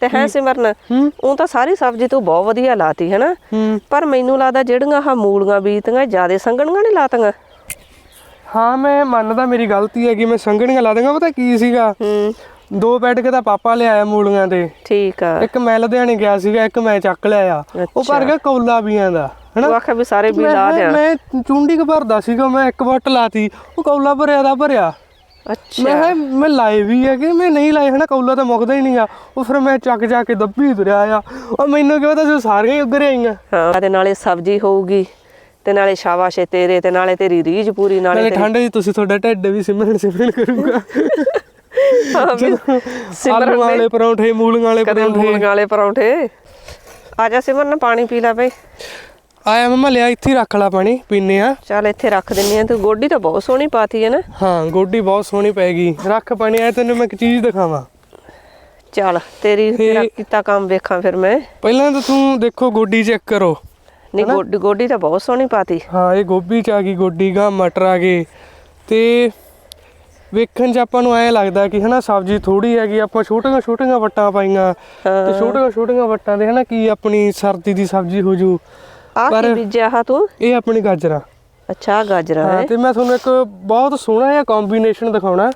ਤੇ ਹੈ ਸਿਮਰਨ ਉਹ ਤਾਂ ਸਾਰੀ ਸਬਜ਼ੀ ਤੂੰ ਬਹੁਤ ਵਧੀਆ ਲਾਤੀ ਹੈ ਨਾ? ਪਰ ਮੈਨੂੰ ਲੱਗਦਾ ਜਿਹੜੀਆਂ ਆਹ ਮੂਲੀਆਂ ਬੀਤੀਆਂ ਜਿਆਦੇ ਸੰਗਣੀਆਂ ਨਹੀਂ ਲਾਤੀਆਂ? ਹਾਂ ਮੈਂ ਮੰਨਦਾ ਮੇਰੀ ਗਲਤੀ ਹੈ ਕਿ ਮੈਂ ਸੰਗਣੀਆਂ ਲਾ ਦਾਂਗਾ ਪਤਾ ਕੀ ਸੀਗਾ? ਦੋ ਬੈਠ ਕੇ ਤਾਂ ਪਾਪਾ ਲਿਆਇਆ ਮੂਲੀਆਂ ਤੇ। ਠੀਕ ਆ। ਇੱਕ ਮੈਂ ਲੁਧਿਆਣੇ ਗਿਆ ਸੀਗਾ ਇੱਕ ਮੈਂ ਚੱਕ ਲਿਆਇਆ। ਉਹ ਭਰ ਗਿਆ ਕੌਲਾ ਬੀਆਂ ਦਾ ਹਨਾ ਆਖਿਆ ਵੀ ਸਾਰੇ ਬੀ ਲਾ ਦਿਆਂ। ਮੈਂ ਚੁੰਡੀ ਕ ਭਰਦਾ ਸੀਗਾ ਮੈਂ ਇੱਕ ਵੱਟ ਲਾਤੀ ਉਹ ਕੌਲਾ ਭਰਿਆ ਦਾ ਭਰਿਆ। ਮੈਂ ਕਿਹਾ ਮੈਂ ਲਾਏ ਵੀ ਹੈ ਕਿ ਮੈਂ ਨਹੀਂ ਲਾਏ ਹਨਾ ਕੌਲਾ ਤਾਂ ਮੁੱਕਦਾ ਹੀ ਨਹੀਂ ਆ। ਉਹ ਫਿਰ ਮੈਂ ਚੱਕ ਜਾ ਕੇ ਦੱਬੀ ਤੁਰਿਆ ਆ। ਉਹ ਮੈਨੂੰ ਕਿਹਾ ਤਾਂ ਜੋ ਸਾਰੀਆਂ ਹੀ ਉੱਗਰ ਆਈਆਂ। ਹਾਂ ਤੇ ਨਾਲੇ ਸਬਜ਼ੀ ਹੋਊਗੀ ਤੇ ਨਾਲੇ ਸ਼ਾਬਾਸ਼ ਏ ਤੇਰੇ ਤੇ ਨਾਲੇ ਤੇਰੀ ਰੀਝ ਪੂਰੀ ਨਾਲੇ ਨਾਲੇ ਠੰਡ ਜੀ ਤੁਸੀਂ ਤੁਹਾਡਾ ਢਿੱਡ ਵੀ ਸਿਮਰਨ ਸਿਮਰਨ ਕਰੂਗਾ। ਹਾਂ ਵੀ ਸਿਮਰਨ ਆਲੂ ਨੇ ਵਾਲੇ ਪਰੌਂਠੇ ਮੂਲੀਆਂ ਵਾਲੇ ਕਦੇ ਪਰੌਂਠੇ। ਮੂਲੀਆਂ ਵਾਲੇ ਪਰੌਂਠੇ। ਆ ਜਾ ਸਿਮਰਨ ਪਾਣੀ ਪੀ ਲੈ ਬਈ। ਆਇਆ ਮਮਾ ਲਿਆ ਇੱਥੇ ਹੀ ਰੱਖ ਲਾ ਪਾਣੀ ਪੀਨੇ ਆ। ਚੱਲ ਇੱਥੇ ਰੱਖ ਦਿੰਨੀ ਆ ਤੂੰ ਗੋਡੀ ਤਾਂ ਬਹੁਤ ਸੋਹਣੀ ਪਾਤੀ ਹੈ ਨਾ। ਹਾਂ ਗੋਡੀ ਬਹੁਤ ਸੋਹਣੀ ਪੈਗੀ ਰੱਖ ਪਾਣੀ ਆ ਤੈਨੂੰ ਮੈਂ ਇੱਕ ਚੀਜ਼ ਦਿਖਾਵਾਂ। ਚੱਲ ਤੇਰੀ ਤੇਰਾ ਕੀਤਾ ਕੰਮ ਵੇਖਾਂ ਫਿਰ ਮੈਂ। ਪਹਿਲਾਂ ਤਾਂ ਤੂੰ ਦੇਖੋ ਗੋਡੀ ਚੈੱਕ ਕਰੋ। ਨਹੀਂ ਗੋਡੀ ਗੋਡੀ ਤਾਂ ਬਹੁਤ ਸੋਹਣੀ ਪਾਤੀ। ਹਾਂ ਇਹ ਗੋਭੀ ਚ ਆ ਗਈ ਗੋਡੀ ਗਾ ਮਟਰ ਆ ਗਏ। ਤੇ ਵੇਖਣ ਚ ਆਪਾਂ ਨੂੰ ਐ ਲੱਗਦਾ ਕਿ ਹਨਾ ਸਬਜ਼ੀ ਥੋੜੀ ਹੈਗੀ ਆਪਾਂ ਛੋਟੀਆਂ ਛੋਟੀਆਂ ਵੱਟਾਂ ਪਾਈਆਂ। ਤੇ ਛੋਟੀਆਂ ਛੋਟੀਆਂ ਵੱਟਾਂ ਦੇ ਹਨਾ ਕੀ ਆਪਣੀ ਸਰਦੀ ਦੀ ਸਬਜ਼ੀ ਹੋ ਜੂ। ਆ ਕੀ ਪਰ- ਬੀਜਿਆ ਹਾ ਤੂੰ? ਇਹ ਆਪਣੀ ਗਾਜਰਾਂ। ਅੱਛਾ ਆਹ ਗਾਜਰਾਂ ਹਾਂ ਹੈ। ਤੇ ਮੈਂ ਤੁਹਾਨੂੰ ਇੱਕ ਬਹੁਤ ਸੋਹਣਾ ਜਿਹਾ ਕੰਬੀਨੇਸ਼ਨ ਦਿਖਾਉਣਾ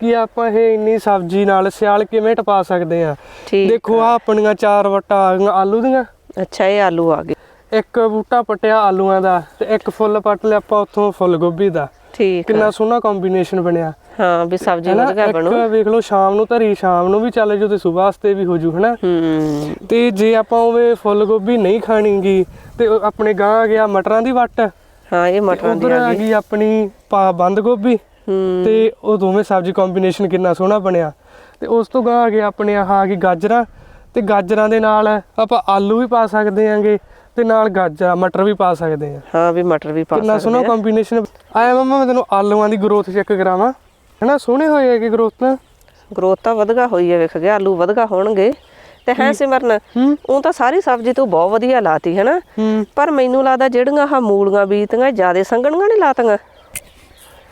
ਕਿ ਆਪਾਂ ਇਹ ਇੰਨੀ ਸਬਜ਼ੀ ਨਾਲ ਸਿਆਲ ਕਿਵੇਂ ਟਪਾ ਸਕਦੇ ਆ ਠੀਕ ਦੇਖੋ ਆ। ਆਪਣੀਆਂ ਚਾਰ ਵੱਟਾਂ ਆ ਗਈਆਂ ਆਲੂ ਦੀਆਂ। ਅੱਛਾ ਇਹ ਆਲੂ ਆ ਗਏ। ਇੱਕ ਬੂਟਾ ਪਟਿਆ ਆਲੂਆਂ ਦਾ ਤੇ ਇੱਕ ਫੁੱਲ ਪੱਟ ਲਿਆ ਆਪਾਂ ਉੱਥੋਂ ਫੁੱਲ ਗੋਭੀ ਦਾ। ਠੀਕ ਆ। ਕਿੰਨਾ ਸੋਹਣਾ ਕੰਬੀਨੇਸ਼ਨ ਬਣਿਆ। ਹਾਂ ਵੀ ਸਬਜ਼ੀ ਹੈਨਾ ਵਧੀਆ ਬਣੂ। ਇੱਕ ਵੇਖ ਲਓ ਸ਼ਾਮ ਨੂੰ ਧਰੀ ਸ਼ਾਮ ਨੂੰ ਵੀ ਚੱਲ ਜੂ ਤੇ ਸਵੇਰ ਵਾਸਤੇ ਵੀ ਹੋ ਜੂ ਹਨਾ। ਹੂੰ। ਤੇ ਜੇ ਆਪਾਂ ਉਹ ਫੁੱਲ ਗੋਭੀ ਨਹੀਂ ਖਾਣੀਗੀ ਤੇ ਉਹ ਆਪਣੇ ਗਾਂ ਆ ਗਿਆ ਮਟਰਾਂ ਦੀ ਵੱਟ ਹਾਂ ਇਹ ਮਟਰਾਂ ਦੀ ਉਧਰ ਆ ਆ ਗਈ। ਗਈ ਆਪਣੀ ਪਾ ਬੰਦ ਗੋਭੀ ਹੂੰ। ਤੇ ਉਹ ਦੋਵੇਂ ਸਬਜ਼ੀ ਕੰਬੀਨੇਸ਼ਨ ਕਿੰਨਾ ਸੋਹਣਾ ਬਣਿਆ। ਤੇ ਉਸ ਤੋਂ ਗਾਂ ਆ ਗਿਆ ਆਪਣੇ ਆਹ ਆ ਗਈ ਗਾਜਰਾਂ ਤੇ ਗਾਜਰਾਂ ਦੇ ਨਾਲ ਆਪਾਂ ਆਲੂ ਵੀ ਪਾ ਸਕਦੇ ਆਂਗੇ ਤੇ ਨਾਲ ਗਾਜਰਾਂ ਮਟਰ ਵੀ ਪਾ ਸਕਦੇ ਆ। ਹਾਂ ਵੀ ਮਟਰ ਵੀ ਪਾ ਕਿੰਨਾ ਸੋਹਣਾ ਸਕਦੇ ਆ। ਕੰਬੀਨੇਸ਼ਨ ਆਇਆ ਮਮਾ ਮੈਂ ਤੈਨੂੰ ਆਲੂਆਂ ਦੀ ਗਰੋਥ ਚੈੱਕ ਕਰਾਵਾਂ। ਹਨਾ ਸੋਹਣੇ ਹੋਏ ਹੈਗੇ ਗਰੋਥ ਤਾਂ? ਗਰੋਥ ਤਾਂ ਵਧਗਾ ਹੋਈ ਹੈ ਵੇਖ ਗਿਆ ਆਲੂ ਵਧਗਾ ਹੋਣਗੇ। ਤੇ ਹੈ ਸਿਮਰਨ ਉਹ ਤਾਂ ਸਾਰੀ ਸਬਜ਼ੀ ਤੂੰ ਬਹੁਤ ਵਧੀਆ ਲਾਤੀ ਹੈ ਨਾ ਹੂੰ। ਪਰ ਮੈਨੂੰ ਲੱਗਦਾ ਜਿਹੜੀਆਂ ਆਹ ਮੂਲੀਆਂ ਬੀਤੀਆਂ ਜਿਆਦੇ ਸੰਗਣੀਆਂ ਨਹੀਂ ਲਾਤੀਆਂ?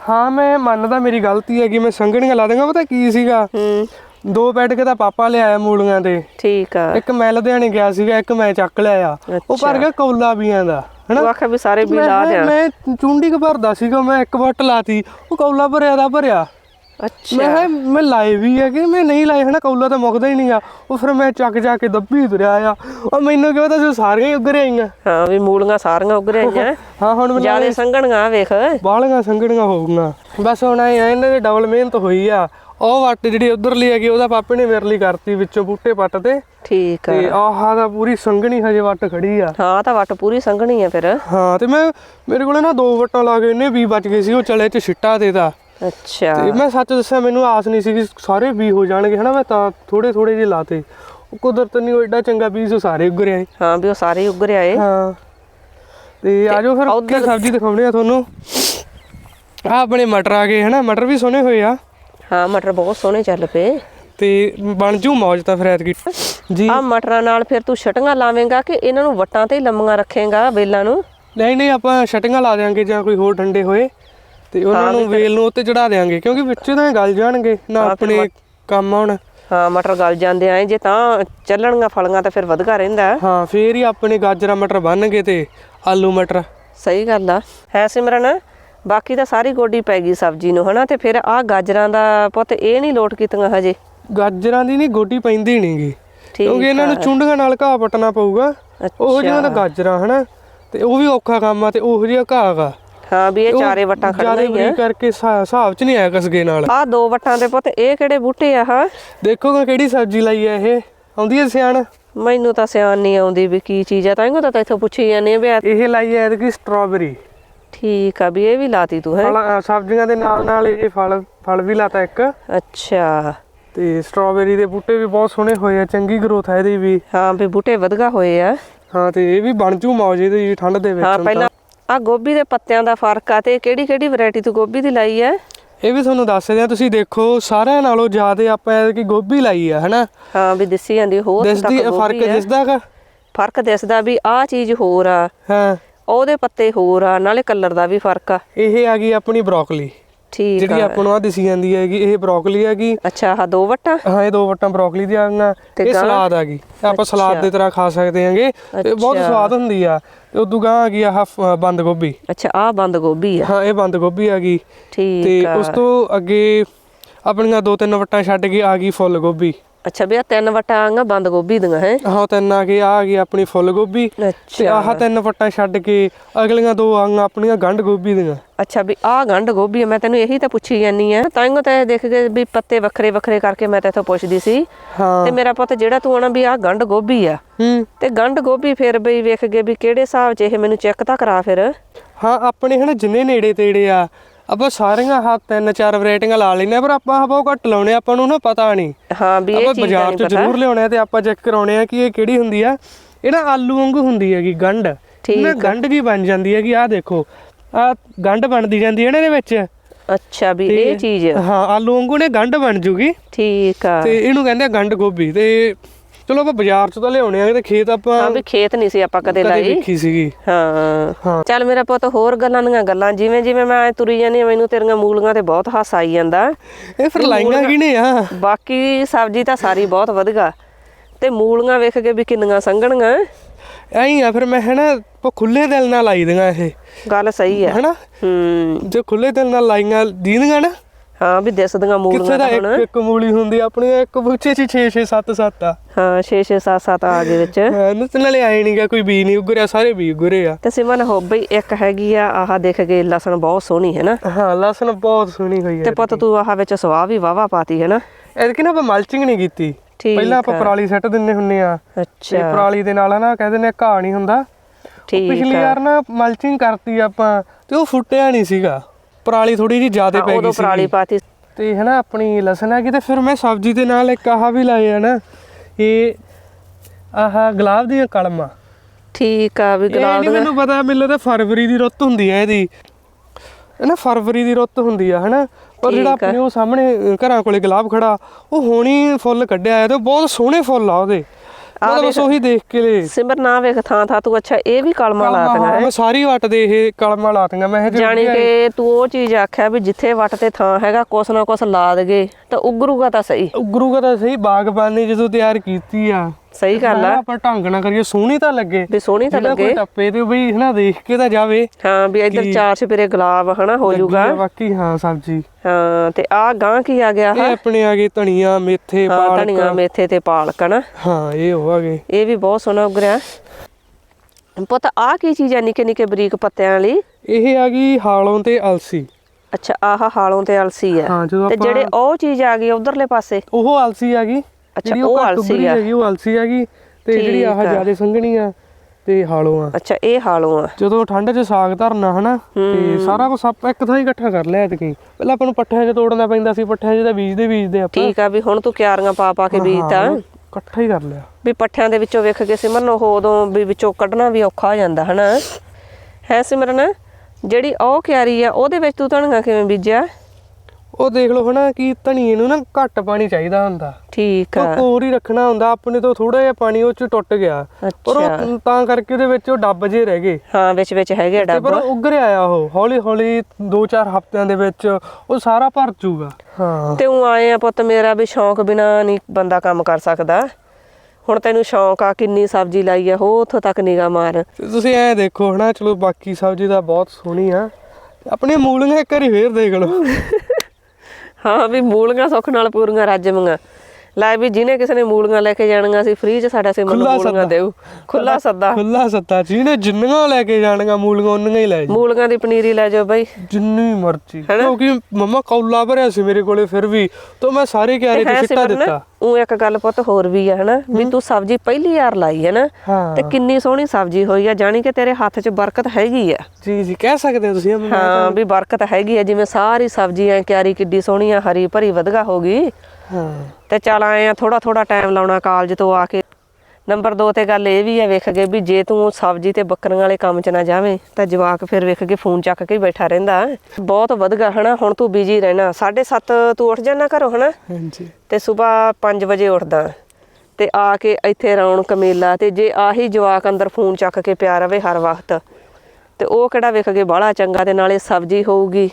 ਹਾਂ ਮੈਂ ਮੰਨਦਾ ਮੇਰੀ ਗਲਤੀ ਹੈ ਕਿ ਮੈਂ ਸੰਗਣੀਆਂ ਲਾ ਦਾਂਗਾ ਪਤਾ ਕੀ ਸੀਗਾ? ਹੂੰ। ਦੋ ਬੈਠ ਕੇ ਤਾਂ ਪਾਪਾ ਲਿਆਇਆ ਮੂਲੀਆਂ ਤੇ। ਠੀਕ ਆ। ਇੱਕ ਮੈਂ ਲੁਧਿਆਣੇ ਗਿਆ ਸੀਗਾ ਇੱਕ ਮੈਂ ਚੱਕ ਲਿਆਇਆ ਉਹ ਭਰ ਗਿਆ ਕੌਲਾ ਬੀਆਂ ਦਾ। ਹਨਾ? ਤੂੰ ਆਖਿਆ ਵੀ ਸਾਰੇ ਬੀ ਲਾ ਮੈਂ ਦਿਆਂ ਮੈਂ ਚੁੰਡੀ ਕ ਭਰਦਾ ਸੀਗਾ ਮੈਂ ਇੱਕ ਵੱਟ ਲਾਤੀ ਉਹ ਕੌਲਾ ਭਰਿਆ ਦਾ ਭਰਿਆ। ਮੈਂ ਅੱਛਾ ਕਿਹਾ ਮੈਂ ਲਾਏ ਵੀ ਹੈ ਕਿ ਮੈਂ ਨਹੀਂ ਲਾਏ ਹਨਾ ਕੌਲਾ ਤਾਂ ਮੁੱਕਦਾ ਹੀ ਨਹੀਂ ਆ। ਉਹ ਫਿਰ ਮੈਂ ਚੱਕ ਜਾ ਕੇ ਦੱਬੀ ਤੁਰਿਆ ਆ। ਉਹ ਮੈਨੂੰ ਕਿਹਾ ਤਾਂ ਜੋ ਸਾਰੀਆਂ ਹੀ ਉੱਗਰ ਆਈਆਂ। ਹਾਂ ਵੀ ਮੂਲੀਆਂ ਸਾਰੀਆਂ ਉੱਗ ਰਹੀਆਂ ਹਾਂ ਹੁਣ ਮੈਨੂੰ ਜਿਆਦੇ ਸੰਗਣੀਆਂ ਵੇਖ। ਬਾਲੀਆਂ ਸੰਗੜੀਆਂ ਹੋਊਗੀਆਂ। ਬਸ ਹੁਣ ਇਹਨਾਂ ਦੀ ਡਬਲ ਮਿਹਨਤ ਹੋਈ ਆ। ਉਹ ਵੱਟ ਜਿਹੜੀ ਉਧਰ ਲਈ ਹੈਗੀ ਉਹਦਾ ਪਾਪੇ ਨੇ ਮੇਰੇ ਲਈ ਕਰਤੀ ਵਿੱਚੋਂ ਬੂਟੇ ਪੱਟ ਤੇ। ਠੀਕ ਆ। ਤੇ ਆਹ ਦਾ ਪੂਰੀ ਸੰਗਣੀ ਹਜੇ ਵੱਟ ਖੜੀ ਆ। ਹਾਂ ਤਾਂ ਵੱਟ ਪੂਰੀ ਸੰਘਣੀ ਆ ਫਿਰ। ਹਾਂ ਤੇ ਮੈਂ ਮੇਰੇ ਕੋਲੇ ਨਾ ਦੋ ਵੱਟਾਂ ਲਾ ਕੇ ਇਹਨੇ ਵੀ ਬਚ ਗਏ ਸੀ ਉਹ ਚਲੇ ਚ ਛਿੱਟਾ ਦੇਤਾ ਅੱਛਾ। ਤੇ ਮੈਂ ਸੱਚ ਦੱਸਾਂ ਮੈਨੂੰ ਆਸ ਨਹੀਂ ਸੀ ਕਿ ਸਾਰੇ ਵੀ ਹੋ ਜਾਣਗੇ ਹਨਾ ਮੈਂ ਤਾਂ ਥੋੜੇ ਥੋੜੇ ਜਿਹੇ ਲਾਤੇ। ਉਹ ਕੁਦਰਤ ਨਹੀਂ ਉਹ ਐਡਾ ਚੰਗਾ ਬੀਜ ਉਹ ਸਾਰੇ ਉੱਗ ਰਹੇ ਹਾਂ ਵੀ ਉਹ ਸਾਰੇ ਉੱਗ ਰਿਆਏ ਹਾਂ। ਤੇ ਆਜੋ ਫਿਰ ਉੱਧਰ ਸਬਜ਼ੀ ਦਿਖਾਉਣੀ ਆ ਤੁਹਾਨੂੰ? ਆ ਆਪਣੇ ਮਟਰ ਆ ਗਏ ਹਨਾ ਮਟਰ ਵੀ ਸੋਹਣੇ ਹੋਏ ਆ। ਹਾਂ ਮਟਰ ਬਹੁਤ ਸੋਹਣੇ ਚੱਲ ਪਏ। ਤੇ ਬਣ ਜੂ ਮੌਜ ਤਾਂ ਫਿਰ ਐਤਕੀ। ਜੀ। ਆ ਮਟਰਾਂ ਨਾਲ ਫਿਰ ਤੂੰ ਛਟੀਆਂ ਲਾਵੇਂਗਾ ਕਿ ਇਹਨਾਂ ਨੂੰ ਵੱਟਾਂ ਤੇ ਲੰਮੀਆਂ ਰੱਖੇਂਗਾ ਵੇਲਾਂ ਨੂੰ? ਨਹੀਂ ਨਹੀਂ ਆਪਾਂ ਛਟੀਆਂ ਲਾ ਦੇਾਂਗੇ ਜਾਂ ਕੋਈ ਹੋਰ ਡੰਡੇ ਹੋਏ ਤੇ ਉਹਨਾਂ ਨੂੰ ਵੇਲ ਨੂੰ ਉੱਤੇ ਚੜਾ ਦੇਾਂਗੇ ਕਿਉਂਕਿ ਵਿੱਚ ਤਾਂ ਗਲ ਜਾਣਗੇ ਨਾ ਆਪਣੇ ਕੰਮ ਆਉਣ। ਹਾਂ ਮਟਰ ਗਲ ਜਾਂਦੇ ਆਏ ਜੇ ਤਾਂ ਚੱਲਣਗਾ ਫਲੀਆਂ ਤਾਂ ਫਿਰ ਵਧਗਾ ਰਹਿੰਦਾ। ਹਾਂ ਫੇਰ ਹੀ ਆਪਣੇ ਗਾਜਰਾਂ ਮਟਰ ਬਣਨਗੇ ਤੇ ਆਲੂ ਮਟਰ। ਸਹੀ ਗੱਲ ਆ। ਹੈ ਸਿਮਰਨ ਬਾਕੀ ਤਾਂ ਸਾਰੀ ਗੋਡੀ ਪੈ ਗਈ ਸਬਜ਼ੀ ਨੂੰ ਹਨਾ? ਤੇ ਫਿਰ ਆ ਗਾਜਰਾਂ ਦਾ ਪੁੱਤ ਇਹ ਨਹੀਂ ਲੋਟ ਕੀਤੀਆਂ ਹਜੇ? ਗਾਜਰਾਂ ਦੀ ਨਹੀਂ ਗੋਡੀ ਪੈਂਦੀ ਨਹੀਂਗੀ ਕਿਉਂਕਿ ਇਹਨਾਂ ਨੂੰ ਚੁੰਡੀਆਂ ਨਾਲ ਘਾਹ ਪਟਣਾ ਪਊਗਾ। ਉਹ ਜਿਹੀਆਂ ਤਾਂ ਗਾਜਰਾਂ ਹਨਾ? ਤੇ ਉਹ ਵੀ ਔਖਾ ਕੰਮ ਆ ਤੇ ਉਹ ਜਿਹਾ ਘਾਹ ਗਾ ਹਾਂ ਵੀ ਇਹ ਚਾਰੇ ਵੱਟਾਂ ਜ਼ਿਆਦਾ ਹੀ ਆ। ਬਰੀਕ ਕਰਕੇ ਹਿਸਾ- ਹਿਸਾਬ ਚ ਨਹੀਂ ਆਇਆ ਕਸਗੇ ਨਾਲ। ਆ ਦੋ ਵੱਟਾਂ ਦੇ ਪੁੱਤ ਇਹ ਕਿਹੜੇ ਬੂਟੇ ਆ ਹਾਂ? ਦੇਖੋਗਾ ਕਿਹੜੀ ਸਬਜ਼ੀ ਲਾਈ ਹੈ ਇਹ। ਆਉਂਦੀ ਹੈ ਸਿਆਣ? ਮੈਨੂੰ ਤਾਂ ਸਿਆਣ ਨਹੀਂ ਆਉਂਦੀ ਵੀ ਕੀ ਚੀਜ਼ ਆ ਤਾਂ ਇਹਨੂੰ ਤਾਂ ਇੱਥੋਂ ਪੁੱਛੀ ਜਾਂਦੇ ਆ ਵੀ ਆ- ਇਹ ਲਾਈ ਹੈ ਐਤਕੀ ਸਟ੍ਰਾਬੇਰੀ ਠੀਕ ਆ ਵੀ ਇਹ ਵੀ ਲਾਤੀ ਤੂੰ ਹੈ? ਫਲ ਸਬਜ਼ੀਆਂ ਦੇ ਨਾਲ ਨਾਲ ਇਹ ਫਲ ਫਲ ਵੀ ਲਾਤਾ ਇੱਕ। ਅੱਛਾ। ਤੇ ਸਟ੍ਰਾਬੇਰੀ ਦੇ ਬੂਟੇ ਵੀ ਬਹੁਤ ਸੋਹਣੇ ਹੋਏ ਆ ਚੰਗੀ ਗਰੋਥ ਹੈ ਇਹਦੀ ਵੀ। ਹਾਂ ਵੀ ਬੂਟੇ ਵਧਗਾ ਹੋਏ ਆ। ਹਾਂ ਤੇ ਇਹ ਵੀ ਬਣ ਜੂ ਮੌਜ ਇਹਦੀ ਠੰਡ ਦੇ ਵਿੱਚ ਹਾਂ ਪਹਿਲਾਂ ਆ ਗੋਭੀ ਦੇ ਪੱਤਿਆਂ ਦਾ ਫ਼ਰਕ ਆ ਤੇ ਕਿਹੜੀ ਕਿਹੜੀ ਵੈਰਾਈਟੀ ਤੂੰ ਗੋਭੀ ਦੀ ਲਾਈ ਆ? ਇਹ ਵੀ ਤੁਹਾਨੂੰ ਦੱਸਦੇ ਆ ਤੁਸੀਂ ਦੇਖੋ ਸਾਰਿਆਂ ਨਾਲੋਂ ਜ਼ਿਆਦਾ ਆਪਾਂ ਐਤਕੀ ਗੋਭੀ ਲਾਈ ਆ ਹਨਾ? ਹਾਂ ਵੀ ਦਿਸੀ ਜਾਂਦੀ ਹੋਰ ਦਿਸਦੀ ਫ਼ਰਕ ਦਿਸਦਾਗਾ? ਫ਼ਰਕ ਦਿਸਦਾ ਵੀ ਆ ਚੀਜ਼ ਹੋਰ ਆ। ਹਾਂ। ਉਹਦੇ ਪੱਤੇ ਹੋਰ ਆ ਨਾਲੇ ਕਲਰ ਦਾ ਵੀ ਫ਼ਰਕ ਆ। ਇਹ ਆ ਗਈ ਆਪਣੀ ਬਰੋਕਲੀ। ਠੀਕ ਜਿਹੜੀ ਆਪਾਂ ਨੂੰ ਆ ਦਿਸੀ ਜਾਂਦੀ ਹੈਗੀ ਇਹ ਬਰੋਕਲੀ ਹੈਗੀ। ਅੱਛਾ ਆਹ ਦੋ ਵਟਾਂ? ਹਾਂ ਇਹ ਦੋ ਵਟਾਂ ਬਰੋਕਲੀ ਦੀਆਂ ਆਗੀਆਂ ਤੇ ਇਹ? ਸਲਾਦ ਹੈਗੀ ਆਪਾਂ ਸਲਾਦ। ਦੇ ਤਰ੍ਹਾਂ ਖਾ ਸਕਦੇ ਹਾਂਗੇ। ਤੇ ਬਹੁਤ। ਸਵਾਦ ਹੁੰਦੀ ਆ। ਤੇ ਉਦੋਂ ਗਾਂ ਆ ਗਈ ਆਹ ਬੰਦ ਗੋਭੀ। ਅੱਛਾ ਆਹ ਬੰਦ ਗੋਭੀ ਆ। ਹਾਂ ਇਹ ਬੰਦ ਗੋਭੀ ਆ ਗਈ। ਤੇ ਠੀਕ ਆ। ਉਸ ਤੋਂ ਅੱਗੇ ਆਪਣੀਆਂ ਦੋ ਤਿੰਨ ਵਟਾਂ ਛੱਡ ਕੇ ਆ ਗਈ ਫੁੱਲ ਗੋਭੀ। ਅੱਛਾ ਵੀ ਆਹ ਤਿੰਨ ਵਟਾਂ ਆਂਗਾ ਬੰਦ ਗੋਭੀ ਦੀਆਂ ਹੈ? ਹਾਂ ਤਿੰਨ ਆ ਗਈ ਆ ਆ ਗਈ ਆਪਣੀ ਫੁੱਲ ਗੋਭੀ ਤੇ ਆਹ ਤਿੰਨ ਵਟਾਂ ਛੱਡ ਕੇ ਅਗਲੀਆਂ ਦੋ ਆਂਗਾ ਆਪਣੀਆਂ ਗੰਢ ਗੋਭੀ ਦੀਆਂ। ਅੱਛਾ ਵੀ ਆਹ ਗੰਢ ਗੋਭੀ ਆ ਮੈਂ ਤੈਨੂੰ ਇਹੀ ਤਾਂ ਪੁੱਛੀ ਜਾਨੀ ਆ। ਤਾਂ ਇਹ ਦੇਖ ਕੇ ਵੀ ਪੱਤੇ ਵੱਖਰੇ ਵੱਖਰੇ ਕਰਕੇ ਮੈਂ ਤੇਥੋਂ ਪੁੱਛਦੀ ਸੀ। ਹਾਂ। ਤੇ ਮੇਰਾ ਪੁੱਤ ਜਿਹੜਾ ਤੂੰ ਆਣਾ ਵੀ ਆਹ ਗੰਢ ਗੋਭੀ ਆ। ਹੂੰ। ਤੇ ਗੰਢ ਗੋਭੀ ਫਿਰ ਬਈ ਵੇਖ ਗਏ ਵੀ ਕਿਹੜੇ ਹਿਸਾਬ 'ਚ ਇਹ ਮੈਨੂੰ ਚੈੱਕ ਤਾਂ ਕਰਾ ਫਿਰ। ਹਾਂ ਆਪਣੇ ਹਨਾ ਜਿੰਨੇ ਨੇੜੇ ਤੇੜੇ ਆ ਆਪਾਂ ਸਾਰੀਆਂ ਹਾਂ ਤਿੰਨ ਚਾਰ ਵੈਰਾਈਟੀਆਂ ਲਾ ਲੈਨੇ ਆ ਪਰ ਆਪਾਂ ਬਹੁਤ ਘੱਟ ਲਾਉਣੇ ਆ, ਆਪਾਂ ਨੂੰ ਨਾ ਪਤਾ ਨਹੀਂ। ਹਾਂ ਵੀ ਇਹ ਚੀਜ਼ ਬਾਜ਼ਾਰ ਚ ਜ਼ਰੂਰ ਲਿਆਉਣੇ ਆ ਤੇ ਆਪਾਂ ਚੈੱਕ ਕਰਾਉਣੇ ਆ ਕਿ ਇਹ ਕਿਹੜੀ ਹੁੰਦੀ ਆ। ਇਹ ਨਾ ਆਲੂ ਵਾਂਗੂ ਹੁੰਦੀ ਹੈਗੀ ਗੰਢ। ਨਾ ਗੰਢ ਜੀ ਬਣ ਜਾਂਦੀ ਹੈਗੀ ਆਹ ਦੇਖੋ ਆਹ ਗੰਢ ਬਣਦੀ ਜਾਂਦੀ ਹੈ ਨਾ ਇਹਦੇ ਵਿੱਚ। ਅੱਛਾ ਵੀ ਇਹ ਚੀਜ਼ ਹਾਂ ਆਲੂ ਵਾਂਗੂ ਨੇ ਗੰਢ ਬਣ ਜੂਗੀ। ਠੀਕ ਆ। ਤੇ ਇਹਨੂੰ ਕਹਿੰਦੇ ਆ ਗੰਢ ਗੋਭੀ। ਤੇ ਚਲੋ ਆਪਾਂ ਬਾਜ਼ਾਰ ਚ ਤਾਂ ਲਿਆਉਣੇ ਆ ਤੇ ਖੇਤ ਆਪਾਂ ਹਾਂ ਵੀ ਖੇਤ ਨਹੀਂ ਸੀ ਆਪਾਂ ਕਦੇ ਕਦੇ ਲਾਈ ਵੇਖੀ ਸੀਗੀ। ਹਾਂ। ਹਾਂ। ਚੱਲ ਮੇਰਾ ਪੁੱਤ ਹੋਰ ਗੱਲਾਂ ਦੀਆਂ ਗੱਲਾਂ ਜਿਵੇਂ ਜਿਵੇਂ ਮੈਂ ਤੁਰੀ ਜਾਂਦੀ ਮੈਨੂੰ ਤੇਰੀਆਂ ਮੂਲੀਆਂ ਤੇ ਬਹੁਤ ਹਾਸਾ ਆਈ ਜਾਂਦਾ। ਇਹ ਫਿਰ ਲਾਈਆਂ ਕਿਨੇ ਆ? ਬਾਕੀ ਸਬਜ਼ੀ ਤਾਂ ਸਾਰੀ ਬਹੁਤ ਵਧੀਆ। ਤੇ ਮੂਲੀਆਂ ਵੇਖ ਕੇ ਵੀ ਕਿੰਨੀਆਂ ਸੰਘਣੀਆਂ। ਐਂ ਆ ਫਿਰ ਮੈਂ ਹਨਾ ਖੁੱਲੇ ਦਿਲ ਨਾਲ ਲਾਈ ਦੀਆਂ ਇਹ। ਗੱਲ ਸਹੀ ਹੈ ਹਨਾ? ਹੂੰ। ਜੇ ਖੁੱਲੇ ਦਿਲ ਨਾਲ ਲਾਈਆਂ ਦੀਦੀਆਂ ਨਾ ਹਾਂ ਵੀ ਦਿਸਦੀਆਂ ਕਿੱਥੇ ਮੂਲੀਆਂ ਦਾ ਇੱਕ ਹੁਣ। ਇੱਕ ਮੂਲੀ ਹੁੰਦੀ ਆ, ਆਪਣੀ? ਇੱਕ ਬੁੱਚੇ ਚ 6 6 7 7 ਆ। ਹਾਂ 6 6 7 7 ਆ ਗਏ ਵਿੱਚ। ਹਾਂ, ਨਾ ਤੇ ਨਾਲੇ ਆਏ ਨਹੀਂਗਾ ਕੋਈ ਬੀ ਨਹੀਂ ਉਗਰਿਆ ਸਾਰੇ ਬੀ ਉਗਰੇ ਆ। ਤੇ ਸਿਮਨ ਹੋ ਬਈ ਇੱਕ ਹੈਗੀ ਆ ਆਹ ਦੇਖ ਕੇ ਲਸਣ ਬਹੁਤ ਸੋਹਣੀ ਹੈ ਨਾ। ਹਾਂ ਲਸਣ ਬਹੁਤ ਸੋਹਣੀ ਹੋਈ ਤੇ ਹੈ। ਪੁੱਤ ਤੂੰ ਆਹ ਵਿੱਚ ਸਵਾਹ ਵੀ ਵਾਵਾ ਪਾਤੀ ਹੈ ਨਾ। ਐਤਕੀ ਨਾ ਆਪਾਂ ਮਲਚਿੰਗ ਨਹੀਂ ਕੀਤੀ। ਠੀਕ ਪਹਿਲਾਂ ਆਪਾਂ ਆ। ਪਰਾਲੀ ਸੱਟ ਦਿੰਨੇ ਹੁੰਨੇ ਆ। ਤੇ ਅੱਛਾ। ਪਰਾਲੀ ਦੇ ਨਾਲ ਨਾ ਕਹਿੰਦੇ ਨੇ ਘਾਹ ਨਹੀਂ ਹੁੰਦਾ। ਠੀਕ ਪਿਛਲੀ ਆ। ਵਾਰ ਨਾ ਮਲਚਿੰਗ ਕਰਤੀ ਆਪਾਂ ਤੇ ਉਹ ਫੁੱਟਿਆ ਨਹੀਂ ਸੀਗਾ। ਪਰਾਲੀ ਥੋੜੀ ਜੀ ਜ਼ਿਆਦਾ ਪੈ ਉਦੋਂ ਗਈ ਪਰਾਲੀ ਸੀ ਪਾਤੀ। ਤੇ ਹਨਾ ਆਪਣੀ ਲਸਣ ਹੈਗੀ ਤੇ ਫਿਰ ਮੈਂ ਸਬਜ਼ੀ ਦੇ ਨਾਲ ਇੱਕ ਆਹ ਵੀ ਲਾਏ ਆ ਨਾ ਇਹ ਆਹ ਗੁਲਾਬ ਦੀਆਂ ਕਲਮਾਂ। ਠੀਕ ਆ ਵੀ ਇਹ ਗੁਲਾਬ ਨਹੀਂ ਮੈਨੂੰ ਪਤਾ ਮੈਨੂੰ ਲੱਗਦਾ ਫਰਵਰੀ ਦੀ ਰੁੱਤ ਹੁੰਦੀ ਹੈ ਇਹਦੀ। ਇਹ ਨਾ ਫਰਵਰੀ ਦੀ ਰੁੱਤ ਹੁੰਦੀ ਆ ਹਨਾ? ਪਰ ਜਿਹੜਾ ਠੀਕ ਆ। ਆਪਣੇ ਉਹ ਸਾਹਮਣੇ ਅ, ਘਰਾਂ ਕੋਲੇ ਗੁਲਾਬ ਖੜਾ ਉਹ ਹੋਣੀ ਫੁੱਲ ਕੱਢਿਆ ਆ ਤੇ ਬਹੁਤ ਸੋਹਣੇ ਫੁੱਲ ਆ ਉਹਦੇ। ਆਹ ਮੈਂ ਤਾਂ ਬਸ। ਉਹੀ ਦੇਖ ਕੇ ਲੈ। ਸਿਮਰ ਨਾ ਵੇਖ ਥਾਂ ਥਾਂ ਤੂੰ ਅੱਛਾ ਇਹ ਵੀ ਕਲਮਾਂ ਲਾਤੀਆਂ ਹਾਂ, ਮੈਂ ਸਾਰੀ ਵਟ ਦੇ ਇਹ ਕਲਮਾਂ ਲਾਤੀਆਂ ਮੈਂ ਇਹ ਜਾਣੀ ਕਿ ਤੂੰ ਉਹ ਚੀਜ਼ ਆਖਿਆ ਵੀ ਜਿੱਥੇ ਵੱਟ ਤੇ ਥਾਂ ਹੈਗਾ ਕੁਛ ਨਾ ਕੁਛ ਲਾ ਦਗੇ ਤਾਂ ਉਗਰੂਗਾ ਤਾਂ ਸਹੀ। ਉਗਰੂਗਾ ਤਾਂ ਸਹੀ ਬਾਗਬਾਨੀ ਜਦੋਂ ਤਿਆਰ ਕੀਤੀ ਆ ਸਹੀ ਗੱਲ ਆ। ਆਪਾਂ ਢੰਗ ਨਾਲ ਕਰੀਏ ਸੋਹਣੀ ਤਾਂ ਲੱਗੇ। ਵੀ ਸੋਹਣੀ ਤਾਂ ਜਿਹੜਾ ਕੋਈ ਲੱਗੇ। ਟੱਪੇ ਤੇ ਬਈ ਹਨਾ ਦੇਖ ਕੇ ਤਾਂ ਜਾਵੇ ਹਾਂ ਵੀ ਇੱਧਰ ਚਾਰ ਛਪੇਰੇ ਗੁਲਾਬ ਹਨਾ ਹੋ ਜਾਊਗਾ। ਲੱਗੀ ਬਾਕੀ ਹਾਂ ਸਬਜ਼ੀ। ਹਾਂ ਤੇ ਆ ਗਾਂ ਕੀ ਆ ਗਿਆ ਇਹ ਆਪਣੇ ਆ ਗਏ ਧਨੀਆ ਮੇਥੇ ਹਾਂ ਪਾਲਕ। ਧਨੀਆ ਮੇਥੇ ਤੇ ਪਾਲਕ ਨਾ ਹਾਂ ਇਹ ਹੋ ਆ ਗਏ। ਇਹ ਵੀ ਬਹੁਤ ਸੋਹਣਾ ਉਗਰਿਆ ਪੁੱਤ ਆ ਕੀ ਚੀਜ਼ ਆ ਨਿੱਕੇ ਨਿੱਕੇ ਬਰੀਕ ਪੱਤਿਆਂ ਵਾਲੀ? ਇਹ ਆ ਗਈ ਹਾਲੋਂ ਤੇ ਅਲਸੀ। ਅੱਛਾ ਆਹ ਹਾਲੋਂ ਤੇ ਅਲਸੀ ਆ। ਤੇ ਜਿਹੜੇ ਉਹ ਚੀਜ਼ ਆ ਗਈ ਉਧਰਲੇ ਪਾਸੇ? ਉਹ ਅਲਸੀ ਆ ਗਈ। ਅੱਛਾ, ਉਹ ਉਭਰੀ ਆ। ਹੈਗੀ ਉਹ ਅਲਸੀ ਆ ਗਈ ਤੇ ਜਿਹੜੀ ਆਹ। ਜਿਆਦੇ ਸੰਘਣੀ ਆ ਤੇ ਹਾਲੋਂ ਆ। ਅੱਛਾ ਇਹ ਹਾਲੋਂ ਆ। ਜਦੋਂ ਠੰਡ 'ਚ ਸਾਗ ਧਰਨਾ ਹਨਾ ਤੇ ਸਾਰਾ ਕੁਝ ਆਪਾਂ ਇੱਕ ਥਾਂ ਇਕੱਠਾ ਕਰ ਲਿਆ ਐਤਕੀ। ਪਹਿਲਾਂ ਆਪਾਂ ਨੂੰ ਪੱਠਿਆਂ 'ਚ ਤੋੜਨਾ ਪੈਂਦਾ ਸੀ ਪੱਠਿਆਂ 'ਚ ਤਾਂ ਬੀਜਦੇ ਬੀਜਦੇ ਆਪਾਂ। ਠੀਕ ਆ ਵੀ ਹੁਣ ਤੂੰ ਕਿਆਰੀਆਂ ਪਾ ਪਾ ਕੇ ਬੀਜਤਾ ਹਾਂ, ਉਹ ਇਕੱਠਾ ਹੀ ਕਰ ਲਿਆ। ਵੀ ਪੱਠਿਆਂ ਦੇ ਵਿੱਚੋਂ ਵੇਖ ਕੇ ਸਿਮਰਨ ਉਹ ਉਦੋਂ ਵੀ ਵਿੱਚੋਂ ਕੱਢਣਾ ਵੀ ਔਖਾ ਹੋ ਜਾਂਦਾ ਹਨਾ। ਹੈ ਸਿਮਰਨ ਜਿਹੜੀ ਉਹ ਕਿਆਰੀ ਆ ਉਹਦੇ ਵਿੱਚ ਤੂੰ ਧਣੀਆਂ ਕਿਵੇਂ ਬੀਜਿਆ? ਉਹ ਦੇਖ ਲਓ ਹਨਾ ਕਿ ਧਨੀਏ ਨੂੰ ਨਾ ਘੱਟ ਪਾਣੀ ਚਾਹੀਦਾ ਹੁੰਦਾ। ਠੀਕ ਉਹ ਆ ਕੋਰ ਹੀ ਰੱਖਣਾ ਹੁੰਦਾ ਆਪਣੇ ਤੋਂ ਥੋੜਾ ਜਿਹਾ ਪਾਣੀ ਉਹ 'ਚ ਟੁੱਟ ਗਿਆ। ਪਰ ਉਹ ਤਾਂ ਕਰਕੇ ਉਹਦੇ ਵਿੱਚ ਉਹ ਡੱਬ ਜੇ ਰਹਿ ਗਏ। ਹਾਂ ਵਿੱਚ ਵਿੱਚ ਹੈਗੇ ਡੱਬ। ਪਰ ਉੱਗਰ ਆਇਆ ਉਹ ਹੌਲੀ ਹੌਲੀ 2-4 ਹਫ਼ਤਿਆਂ ਦੇ ਵਿੱਚ ਉਹ ਸਾਰਾ ਭਰ ਜੂਗਾ ਹਾਂ। ਤੇ ਉਹ ਆਏ ਆ ਪੁੱਤ ਮੇਰਾ ਵੀ ਸ਼ੌਂਕ ਬਿਨਾ ਨਹੀਂ ਬੰਦਾ ਕੰਮ ਕਰ ਸਕਦਾ। ਹੁਣ ਤੈਨੂੰ ਸ਼ੌਂਕ ਆ ਕਿੰਨੀ ਸਬਜ਼ੀ ਲਾਈ ਆ ਹੋ ਉੱਥੋਂ ਤੱਕ ਨਿਗਾ ਮਾਰ। ਤੁਸੀਂ ਐ ਦੇਖੋ ਹਨਾ ਚਲੋ ਬਾਕੀ ਸਬਜ਼ੀ ਤਾਂ ਬਹੁਤ ਸੋਹਣੀ ਆ। ਤੇ ਆਪਣੀਆਂ ਮੂਲੀਆਂ ਇੱਕ ਵਾਰੀ ਫੇਰ ਦੇਖ ਲਓ। ਹਾਂ ਵੀ ਮੂਲੀਆਂ ਸੁੱਖ ਨਾਲ ਪੂਰੀਆਂ ਰੱਜਮੀਆਂ ਲੈ ਵੀ ਜਿਹਨੇ ਕਿਸੇ ਨੇ ਮੂਲੀਆਂ ਲੈ ਕੇ ਜਾਣੀਆਂ ਸੀ ਫ੍ਰੀ ਚ ਸਾਡਾ ਸਿਮਰ ਨੂੰ ਮੂਲੀਆਂ ਸੱਦਾ। ਦੇਊ। ਖੁੱਲਾ ਸੱਦਾ। ਖੁੱਲਾ ਸੱਤਾ ਜਿਹਨੇ ਜਿੰਨੀਆਂ ਲੈ ਕੇ ਜਾਣੀਆਂ ਮੂਲੀਆਂ ਉਹਨੀਆਂ ਹੀ ਲੈ ਜੀ ਮੂਲੀਆਂ ਦੀ ਪਨੀਰੀ ਲੈ ਜਾਓ ਬਈ। ਜਿੰਨੀ ਮਰਜ਼ੀ? ਕਿਉਂਕਿ ਮਮਾ ਕੌਲਾ ਭਰਿਆ ਸੀ ਮੇਰੇ ਕੋਲੇ ਫਿਰ ਵੀ। ਤਾਂ ਮੈਂ ਸਾਰੇ ਕਿਆਰੇ ਤੇ ਸਿੱਟਾ ਦਿੱਤਾ। ਉਹ ਇੱਕ ਗੱਲ ਪੁੱਤ ਹੋਰ ਵੀ ਆ ਹਨਾ? ਵੀ ਤੂੰ ਸਬਜ਼ੀ ਪਹਿਲੀ ਵਾਰ ਲਾਈ ਹੈ ਨਾ ਤੇ ਕਿੰਨੀ ਸੋਹਣੀ ਸਬਜ਼ੀ ਹੋਈ ਆ ਜਾਣੀ ਕਿ ਤੇਰੇ ਹੱਥ 'ਚ ਬਰਕਤ ਹੈਗੀ ਆ। ਜੀ ਜੀ ਕਹਿ ਸਕਦੇ ਹੋ ਤੁਸੀਂ ਹਾਂ ਵੀ ਬਰਕਤ ਹੈਗੀ ਆ ਜਿਵੇਂ ਸਾਰੀ ਸਬਜ਼ੀ ਐ ਕਿਆਰੀ ਕਿੱਡੀ ਸੋਹਣੀ ਆ ਹਰੀ ਭਰੀ ਵਧਗਾ ਹੋ ਗਈ। ਹਾਂ। ਤੇ ਚੱਲ ਆਏ ਆ ਥੋੜਾ ਥੋੜਾ ਟਾਈਮ ਲਾਉਣਾ ਕਾਲਜ ਤੋਂ ਆ ਕੇ। ਨੰਬਰ 2 ਤੇ ਗੱਲ ਇਹ ਵੀ ਆ ਵੇਖ ਕੇ ਵੀ ਜੇ ਤੂੰ ਸਬਜ਼ੀ ਤੇ ਬੱਕਰੀਆਂ ਵਾਲੇ ਕੰਮ 'ਚ ਨਾ ਜਾਵੇਂ ਤਾਂ ਜਵਾਕ ਫਿਰ ਵੇਖ ਕੇ ਫੋਨ ਚੱਕ ਕੇ ਹੀ ਬੈਠਾ ਰਹਿੰਦਾ। ਬਹੁਤ ਵਧਗਾ ਹਨਾ ਹੁਣ ਤੂੰ ਬਿਜ਼ੀ ਰਹਿਣਾ। 7:30 ਤੂੰ ਉੱਠ ਜਾਣਾ ਘਰੋਂ ਹਨਾ? ਹਾਂਜੀ। ਤੇ ਸਵੇਰ 5 ਵਜੇ ਉੱਠਦਾ। ਤੇ ਆ ਕੇ ਇੱਥੇ ਰੌਣਕ ਮੇਲਾ ਤੇ ਜੇ ਆਹੀ ਜਵਾਕ ਅੰਦਰ ਫੋਨ ਚੱਕ ਕੇ ਪਿਆ ਰਵੇ ਹਰ ਵਕਤ ਤੇ ਉਹ ਕਿਹੜਾ ਵੇਖ ਕੇ ਬਾਹਲਾ ਚੰਗਾ ਤੇ ਨਾਲੇ ਸਬਜ਼ੀ ਹੋਊਗੀ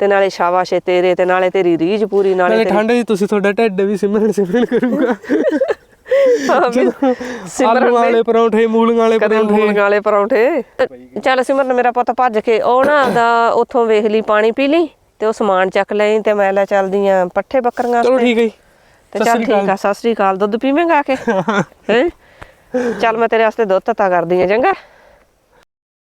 ਤੇ ਨਾਲੇ ਸ਼ਾਬਾਸ਼ ਤੇਰੇ ਤੇ ਨਾਲੇ ਤੇਰੀ ਰੀਝ ਪੂਰੀ ਨਾਲੇ ਠੰਡ ਜੀ ਤੁਸੀਂ ਤੁਹਾਡਾ ਢਿੱਡ ਵੀ ਸਿਮਰਨ ਸਿਮਰਨ ਕਰੂਗਾ। ਹਾਂ ਸਿਮਰਨ ਆਲੂ ਵਾਲੇ ਪਰੌਂਠੇ ਮੂਲੀਆਂ ਵਾਲੇ ਕਦੇ ਪਰੌਂਠੇ। ਮੂਲੀਆਂ ਵਾਲੇ ਪਰੌਂਠੇ। ਚੱਲ ਸਿਮਰਨ ਮੇਰਾ ਪੁੱਤ ਭੱਜ ਕੇ ਉਹ ਨਾ ਆਪਦਾ ਉੱਥੋਂ ਵੇਖ ਲਈ ਪਾਣੀ ਪੀ ਲਈ ਤੇ ਉਹ ਸਮਾਨ ਚੱਕ ਲਈ ਤੇ ਮੈਂ ਲੈ ਚੱਲਦੀ ਆ ਪੱਠੇ ਬੱਕਰੀਆਂ ਚਲੋ ਠੀਕ ਹੈ ਤੇ ਚੱਲ ਠੀਕ ਆ ਸਤਿ ਸ੍ਰੀ ਅਕਾਲ ਦੁੱਧ ਪੀਵੇਂਗਾ ਆ ਕੇ? ਹੈ? ਚੱਲ ਮੈਂ ਤੇਰੇ ਵਾਸਤੇ ਦੁੱਧ ਤਤਾ ਕਰਦੀ ਆ ਚੰਗਾ?